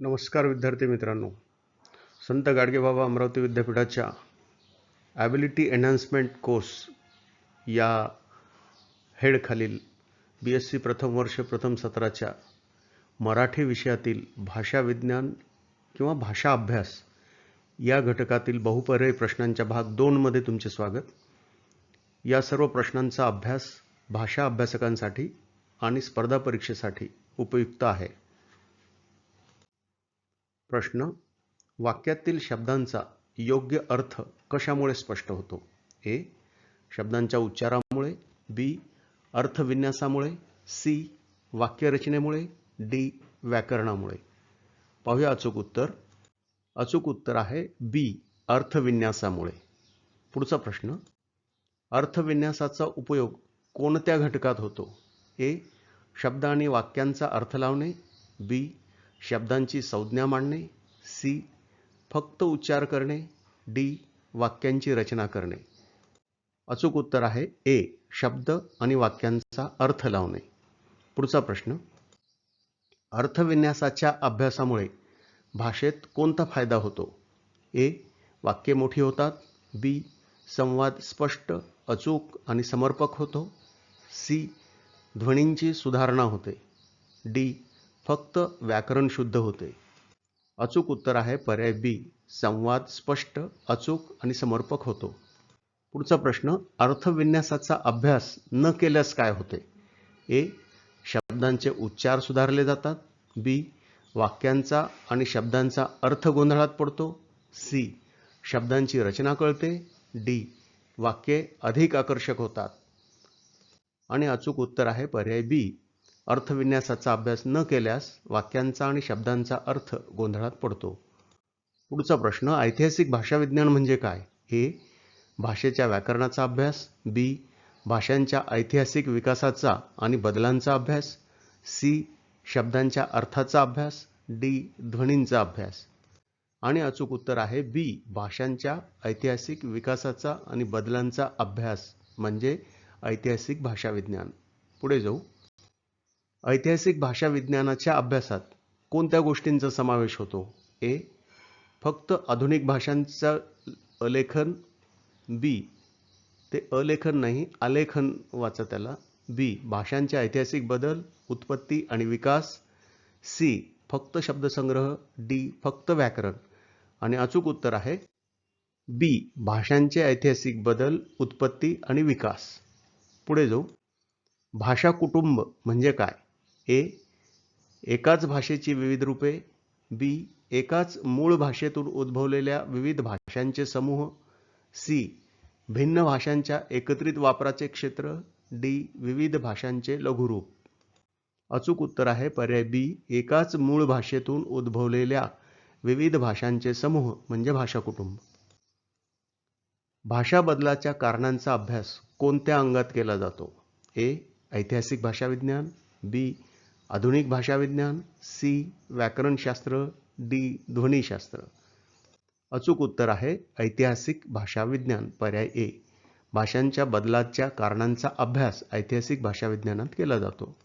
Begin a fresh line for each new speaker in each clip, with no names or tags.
नमस्कार विद्यार्थी मित्रांनो. संत गाडगेबाबा अमरावती विद्यापीठाच्या ॲबिलिटी एन्हान्समेंट कोर्स या हेडखालील बी एस सी प्रथम वर्ष प्रथम सत्राच्या मराठी विषयातील भाषा विज्ञान किंवा भाषा अभ्यास या घटकातील बहुपर्यायी प्रश्नांच्या भाग दोनमध्ये तुमचे स्वागत. या सर्व प्रश्नांचा अभ्यास भाषा अभ्यासकांसाठी आणि स्पर्धा परीक्षेसाठी उपयुक्त आहे. प्रश्न वाक्यातील शब्दांचा योग्य अर्थ कशामुळे स्पष्ट होतो? ए शब्दांच्या उच्चारामुळे बी अर्थविन्यासामुळे सी वाक्यरचनेमुळे डी व्याकरणामुळे. पाहूया अचूक उत्तर. अचूक उत्तर आहे बी अर्थविन्यासामुळे. पुढचा प्रश्न अर्थविन्यासाचा उपयोग कोणत्या घटकात होतो? ए शब्द आणि वाक्यांचा अर्थ लावणे बी शब्दांची संज्ञा मांडणे सी फक्त उच्चार करणे डी वाक्यांची रचना करणे. अचूक उत्तर आहे ए शब्द आणि वाक्यांचा अर्थ लावणे. पुढचा प्रश्न. अर्थविन्यासाच्या अभ्यासामुळे भाषेत कोणता फायदा होतो? ए वाक्ये मोठी होतात. बी संवाद स्पष्ट अचूक आणि समर्पक होतो. सी ध्वनींची सुधारणा होते. डी फक्त व्याकरण शुद्ध होते. अचूक उत्तर आहे पर्याय बी संवाद स्पष्ट अचूक आणि समर्पक होतो. पुढचा प्रश्न अर्थविन्यासाचा अभ्यास न केल्यास काय होते? ए शब्दांचे उच्चार सुधारले जातात. बी वाक्यांचा आणि शब्दांचा अर्थ गोंधळात पडतो. सी शब्दांची रचना कळते. डी वाक्ये अधिक आकर्षक होतात. आणि अचूक उत्तर आहे पर्याय बी अर्थविन्यासाचा अभ्यास न केल्यास वाक्यांचा आणि शब्दांचा अर्थ गोंधळात पडतो. पुढचा प्रश्न ऐतिहासिक भाषाविज्ञान म्हणजे काय? हे भाषेच्या व्याकरणाचा अभ्यास. बी भाषांच्या ऐतिहासिक विकासाचा आणि बदलांचा अभ्यास. सी शब्दांच्या अर्थाचा अभ्यास. डी ध्वनींचा अभ्यास. आणि अचूक उत्तर आहे बी भाषांच्या ऐतिहासिक विकासाचा आणि बदलांचा अभ्यास म्हणजे ऐतिहासिक भाषाविज्ञान. पुढे जाऊ. ऐतिहासिक भाषा विज्ञानाच्या अभ्यासात कोणत्या गोष्टींचा समावेश होतो? ए. फक्त आधुनिक भाषांचं अलेखन बी. ते अलेखन नाही आलेखन वाचा त्याला. बी. भाषांचे ऐतिहासिक बदल उत्पत्ती आणि विकास. सी. फक्त शब्दसंग्रह. डी. फक्त व्याकरण. आणि अचूक उत्तर आहे. बी. भाषांचे ऐतिहासिक बदल उत्पत्ती आणि विकास. पुढे जाऊ. भाषा कुटुंब म्हणजे काय? ए एकाच भाषेची विविध रूपे बी एकाच मूळ भाषेतून उद्भवलेल्या विविध भाषांचे समूह सी भिन्न भाषांच्या एकत्रित वापराचे क्षेत्र डी विविध भाषांचे लघुरूप. अचूक उत्तर आहे पर्याय बी एकाच मूळ भाषेतून उद्भवलेल्या विविध भाषांचे समूह म्हणजे भाषा कुटुंब. भाषा बदलाच्या कारणांचा अभ्यास कोणत्या अंगात केला जातो? ए ऐतिहासिक भाषाविज्ञान बी आधुनिक भाषाविज्ञान सी व्याकरणशास्त्र डी ध्वनीशास्त्र. अचूक उत्तर आहे ऐतिहासिक भाषाविज्ञान पर्याय ए. भाषांच्या बदलाच्या कारणांचा अभ्यास ऐतिहासिक भाषाविज्ञानात केला जातो.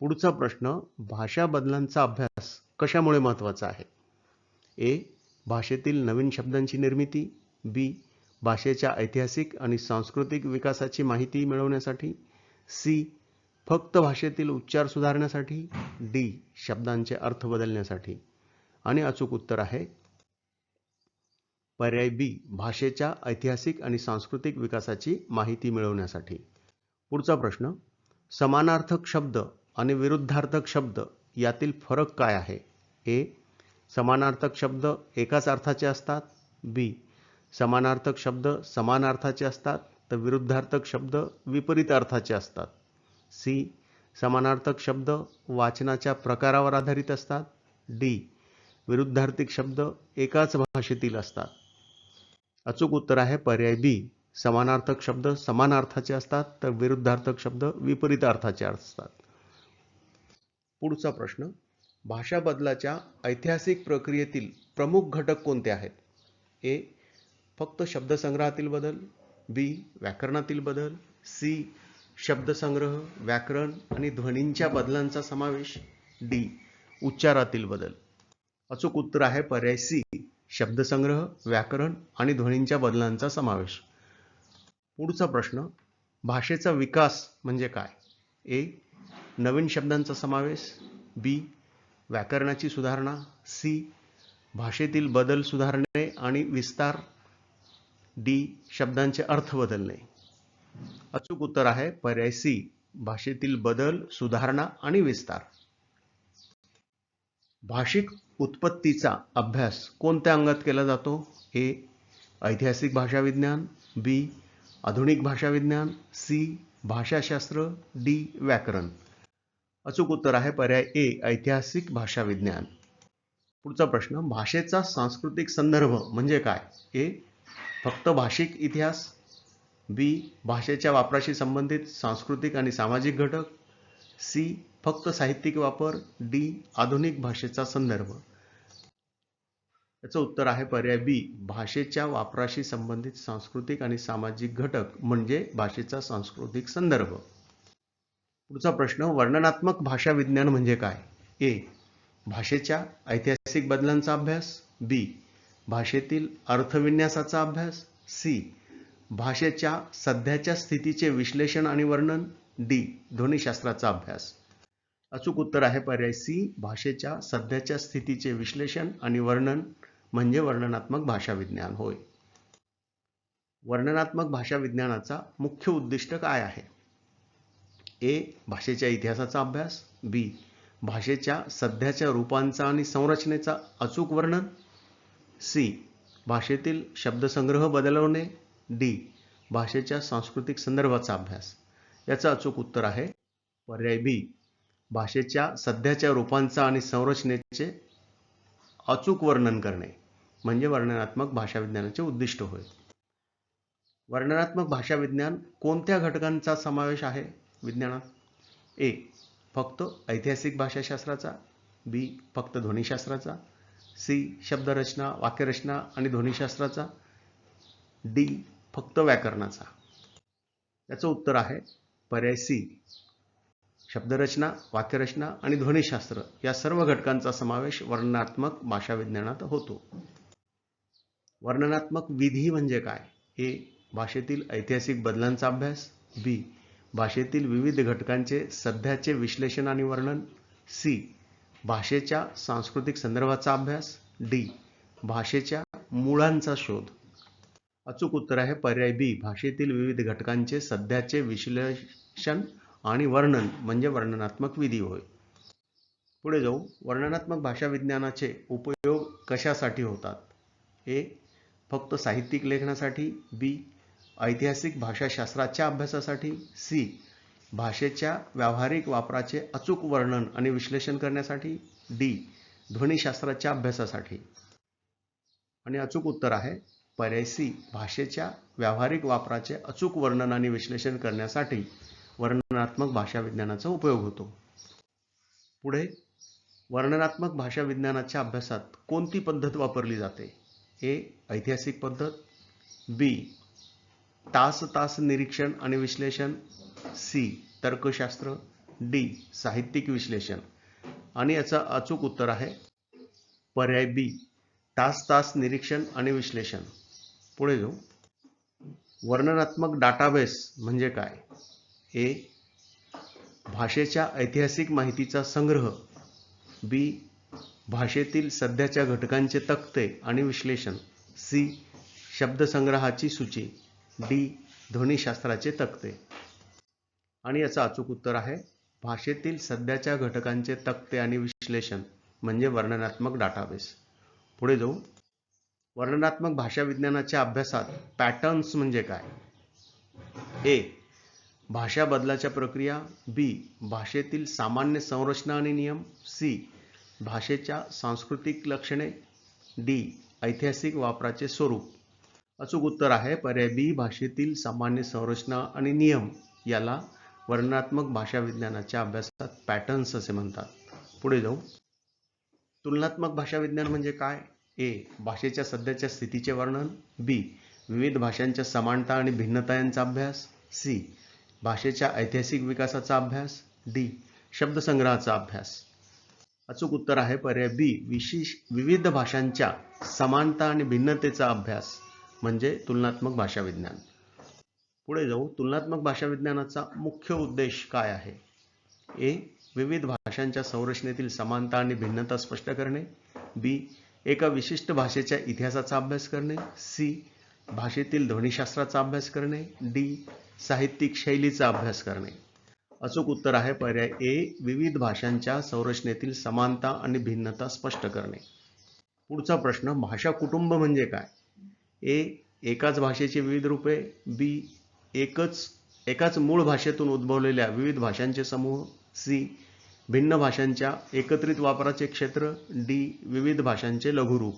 पुढचा प्रश्न भाषा बदलांचा अभ्यास कशामुळे महत्त्वाचा आहे? ए. भाषेतील नवीन शब्दांची निर्मिती. बी. भाषेच्या ऐतिहासिक आणि सांस्कृतिक विकासाची माहिती मिळवण्यासाठी. सी. फक्त भाषेतील उच्चार सुधारण्यासाठी डी शब्दांचे अर्थ बदलण्यासाठी. आणि अचूक उत्तर आहे पर्याय बी भाषेच्या ऐतिहासिक आणि सांस्कृतिक विकासाची माहिती मिळवण्यासाठी. पुढचा प्रश्न समानार्थक शब्द आणि विरुद्धार्थक शब्द यातील फरक काय आहे? ए समानार्थक शब्द एकाच अर्थाचे असतात. बी समानार्थक शब्द समान अर्थाचे असतात. तर विरुद्धार्थक शब्द विपरीत अर्थाचे असतात. सी. समानार्थक शब्द वाचनाच्या प्रकारावर आधारित असतात. डी. विरुद्धार्थिक शब्द एकाच भाषेतील असतात. अचूक उत्तर आहे पर्याय बी. समानार्थक शब्द समानार्थाचे असतात तर विरुद्धार्थक शब्द विपरीत अर्थाचे असतात. पुढचा प्रश्न. भाषा बदलाच्या ऐतिहासिक प्रक्रियेतील प्रमुख घटक कोणते आहेत? ए. फक्त शब्दसंग्रहातील बदल बी. व्याकरणातील बदल सी. शब्दसंग्रह व्याकरण आणि ध्वनींच्या बदलांचा समावेश डी उच्चारातील बदल. अचूक उत्तर आहे पर्याय सी शब्दसंग्रह व्याकरण आणि ध्वनींच्या बदलांचा समावेश. पुढचा प्रश्न भाषेचा विकास म्हणजे काय? ए नवीन शब्दांचा समावेश बी व्याकरणाची सुधारणा सी भाषेतील बदल सुधारणे आणि विस्तार डी शब्दांचे अर्थ बदलणे. अचूक उत्तर आहे पर्याय सी भाषेतील बदल सुधारणा आणि विस्तार. भाषिक उत्पत्तीचा अभ्यास कोणत्या अंगात केला जातो? ए ऐतिहासिक भाषाविज्ञान बी आधुनिक भाषाविज्ञान सी भाषाशास्त्र डी व्याकरण. अचूक उत्तर आहे पर्याय ए ऐतिहासिक भाषाविज्ञान. पुढचा प्रश्न भाषेचा सांस्कृतिक संदर्भ म्हणजे काय? ए फक्त भाषिक इतिहास बी भाषेच्या वापराशी संबंधित सांस्कृतिक आणि सामाजिक घटक. सी फक्त साहित्यिक वापर. डी आधुनिक भाषेचा संदर्भ. याचं उत्तर आहे पर्याय बी भाषेच्या वापराशी संबंधित सांस्कृतिक आणि सामाजिक घटक म्हणजे भाषेचा सांस्कृतिक संदर्भ. पुढचा प्रश्न वर्णनात्मक भाषा विज्ञान म्हणजे काय? ए भाषेच्या ऐतिहासिक बदलांचा अभ्यास. बी भाषेतील अर्थविन्यासाचा अभ्यास. सी भाषेच्या सध्याच्या स्थितीचे विश्लेषण आणि वर्णन डी ध्वनिशास्त्राचा अभ्यास. अचूक उत्तर आहे पर्याय सी भाषेच्या सध्याच्या स्थितीचे विश्लेषण आणि वर्णन म्हणजे वर्णनात्मक भाषा विज्ञान होय. वर्णनात्मक भाषा विज्ञानाचा मुख्य उद्दिष्ट काय आहे? ए भाषेच्या इतिहासाचा अभ्यास. बी भाषेच्या सध्याच्या रूपांचा आणि संरचनेचा अचूक वर्णन. सी भाषेतील शब्दसंग्रह बदलवणे. डी भाषेच्या सांस्कृतिक संदर्भाचा अभ्यास. याचं अचूक उत्तर आहे पर्याय बी भाषेच्या सध्याच्या रूपांचा आणि संरचनेचे अचूक वर्णन करणे म्हणजे वर्णनात्मक भाषाविज्ञानाचे उद्दिष्ट होय. वर्णनात्मक भाषाविज्ञान कोणत्या घटकांचा समावेश आहे विज्ञानात? ए फक्त ऐतिहासिक भाषाशास्त्राचा बी फक्त ध्वनिशास्त्राचा सी शब्दरचना वाक्यरचना आणि ध्वनिशास्त्राचा डी फक्त व्याकरणाचा. याचं उत्तर आहे पर्याय सी शब्दरचना वाक्यरचना आणि ध्वनिशास्त्र या सर्व घटकांचा समावेश वर्णनात्मक भाषा विज्ञानात होतो. वर्णनात्मक विधी म्हणजे काय? ए भाषेतील ऐतिहासिक बदलांचा अभ्यास. बी भाषेतील विविध घटकांचे सध्याचे विश्लेषण आणि वर्णन. सी भाषेच्या सांस्कृतिक संदर्भाचा अभ्यास. डी भाषेच्या मुळांचा शोध. अचूक उत्तर आहे. पर्याय बी भाषेतील विविध घटकांचे सध्याचे विश्लेषण आणि वर्णन म्हणजे वर्णनात्मक विधी होय. पुढे जाऊ. वर्णनात्मक भाषा विज्ञानाचे उपयोग कशासाठी होतात? ए फक्त साहित्यिक लेखनासाठी. बी ऐतिहासिक भाषाशास्त्राच्या अभ्यासासाठी. सी भाषेच्या व्यावहारिक वापराचे अचूक वर्णन आणि विश्लेषण करण्यासाठी. डी ध्वनिशास्त्राच्या अभ्यासासाठी. आणि अचूक उत्तर आहे. पर्याय सी भाषेच्या व्यावहारिक वापराचे अचूक वर्णन आणि विश्लेषण करण्यासाठी वर्णनात्मक भाषा विज्ञानाचा उपयोग होतो. पुढे वर्णनात्मक भाषा विज्ञानाच्या अभ्यासात कोणती पद्धत वापरली जाते? ए ऐतिहासिक पद्धत बी तास तास निरीक्षण आणि विश्लेषण सी तर्कशास्त्र डी साहित्यिक विश्लेषण. आणि याचं अचूक उत्तर आहे पर्याय बी तास तास निरीक्षण आणि विश्लेषण. पुढे जाऊ. वर्णनात्मक डाटाबेस म्हणजे काय? ए भाषेच्या ऐतिहासिक माहितीचा संग्रह. बी भाषेतील सध्याच्या घटकांचे तक्ते आणि विश्लेषण. सी शब्दसंग्रहाची सूची. डी ध्वनिशास्त्राचे तक्ते. आणि याचं अचूक उत्तर आहे भाषेतील सध्याच्या घटकांचे तक्ते आणि विश्लेषण म्हणजे वर्णनात्मक डाटाबेस पुढे जाऊ. वर्णनात्मक भाषा विज्ञानाच्या अभ्यासात पॅटर्न्स म्हणजे काय? ए भाषा बदलाच्या प्रक्रिया बी भाषेतील सामान्य संरचना आणि नियम सी भाषेच्या सांस्कृतिक लक्षणे डी ऐतिहासिक वापराचे स्वरूप. अचूक उत्तर आहे पर्याय बी भाषेतील सामान्य संरचना आणि नियम. याला वर्णनात्मक भाषा विज्ञानाच्या अभ्यासात पॅटर्न्स असे म्हणतात. पुढे जाऊ. तुलनात्मक भाषा विज्ञान म्हणजे काय? ए भाषेच्या सध्याच्या स्थितीचे वर्णन? बी विविध भाषांच्या समानता आणि भिन्नता यांचा अभ्यास. सी भाषेच्या ऐतिहासिक विकासाचा अभ्यास. डी शब्दसंग्रहाचा अभ्यास. अचूक उत्तर आहे पर्याय बी विशेष विविध भाषांच्या समानता आणि भिन्नतेचा अभ्यास म्हणजे तुलनात्मक भाषा विज्ञान पुढे जाऊ तुलनात्मक भाषा विज्ञानाचा मुख्य उद्देश काय आहे? ए विविध भाषांच्या संरचनेतील समानता आणि भिन्नता स्पष्ट करणे. बी एका विशिष्ट भाषेच्या इतिहासाचा अभ्यास करणे सी भाषेतील ध्वनिशास्त्राचा अभ्यास करणे डी साहित्यिक शैलीचा अभ्यास करणे. अचूक उत्तर आहे पर्याय ए विविध भाषांच्या संरचनेतील समानता आणि भिन्नता स्पष्ट करणे. पुढचा प्रश्न भाषा कुटुंब म्हणजे काय? ए एकाच भाषेची विविध रूपे. बी एकच एकाच मूळ भाषेतून उद्भवलेल्या विविध भाषांचे समूह. सी भिन्न भाषांच्या एकत्रित वापराचे क्षेत्र डी विविध भाषांचे लघुरूप.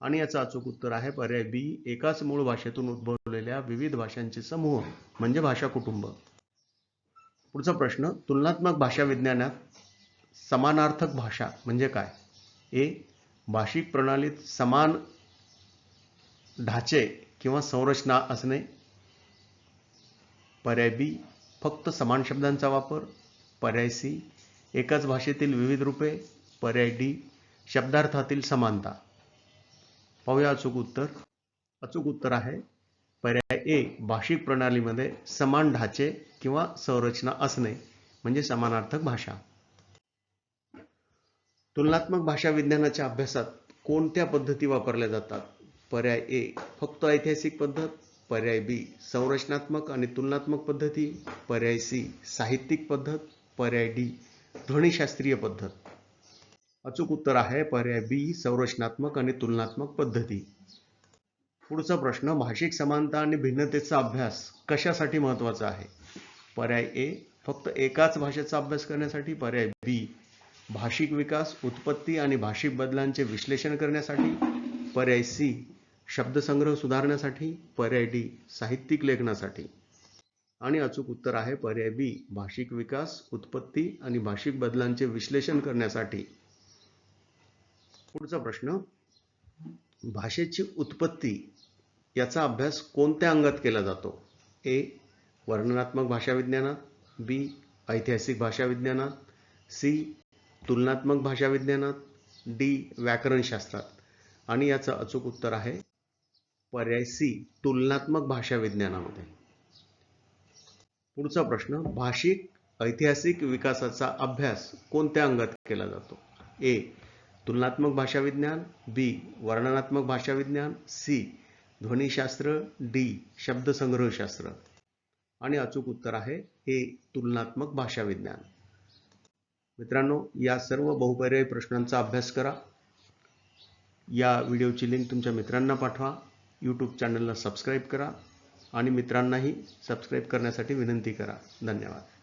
आणि याचं अचूक उत्तर आहे पर्याय बी एकाच मूळ भाषेतून उद्भवलेल्या विविध भाषांचे समूह म्हणजे भाषा कुटुंब. पुढचा प्रश्न तुलनात्मक भाषा विज्ञानात समानार्थक भाषा म्हणजे काय? ए भाषिक प्रणालीत समान ढाचे किंवा संरचना असणे. पर्याय बी फक्त समान शब्दांचा वापर. पर्याय सी एकाच भाषेतील विविध रूपे पर्याय डी शब्दार्थातील समानता. पाहूया अचूक उत्तर. अचूक उत्तर आहे पर्याय ए भाषिक प्रणालीमध्ये समान ढाचे किंवा संरचना असणे म्हणजे समानार्थक भाषा. तुलनात्मक भाषा विज्ञानाच्या अभ्यासात कोणत्या पद्धती वापरल्या जातात? पर्याय ए फक्त ऐतिहासिक पद्धत. पर्याय बी संरचनात्मक आणि तुलनात्मक पद्धती. पर्याय सी साहित्यिक पद्धत. पर्याय डी ध्वनिशास्त्रीय पद्धत. अचूक उत्तर आहे पर्याय बी संरचनात्मक आणि तुलनात्मक पद्धती. पुढचा प्रश्न भाषिक समानता आणि भिन्नतेचा अभ्यास कशासाठी महत्त्वाचा आहे? पर्याय ए फक्त एकाच भाषेचा अभ्यास करण्यासाठी. पर्याय बी भाषिक विकास उत्पत्ती आणि भाषिक बदलांचे विश्लेषण करण्यासाठी. पर्याय सी शब्दसंग्रह सुधारण्यासाठी. पर्याय डी साहित्यिक लेखनासाठी. आणि अचूक उत्तर आहे पर्याय बी भाषिक विकास उत्पत्ती आणि भाषिक बदलांचे विश्लेषण करण्यासाठी. पुढचा प्रश्न भाषेची उत्पत्ती याचा अभ्यास कोणत्या अंगात केला जातो? ए वर्णनात्मक भाषा विज्ञानात बी ऐतिहासिक भाषा विज्ञानात सी तुलनात्मक भाषा विज्ञानात डी व्याकरणशास्त्रात. आणि याचं अचूक उत्तर आहे पर्याय सी तुलनात्मक भाषा विज्ञानामध्ये पुढचा प्रश्न भाषिक ऐतिहासिक विकासाचा अभ्यास कोणत्या अंगात केला जातो? ए तुलनात्मक भाषाविज्ञान बी वर्णनात्मक भाषाविज्ञान सी ध्वनिशास्त्र डी शब्दसंग्रहशास्त्र. आणि अचूक उत्तर आहे ए तुलनात्मक भाषाविज्ञान. मित्रांनो या सर्व बहुपर्यायी प्रश्नांचा अभ्यास करा. या व्हिडिओची लिंक तुमच्या मित्रांना पाठवा. यूट्यूब चॅनलला सबस्क्राईब करा. आणि मित्रांनाही सबस्क्राईब करण्यासाठी विनंती करा. धन्यवाद.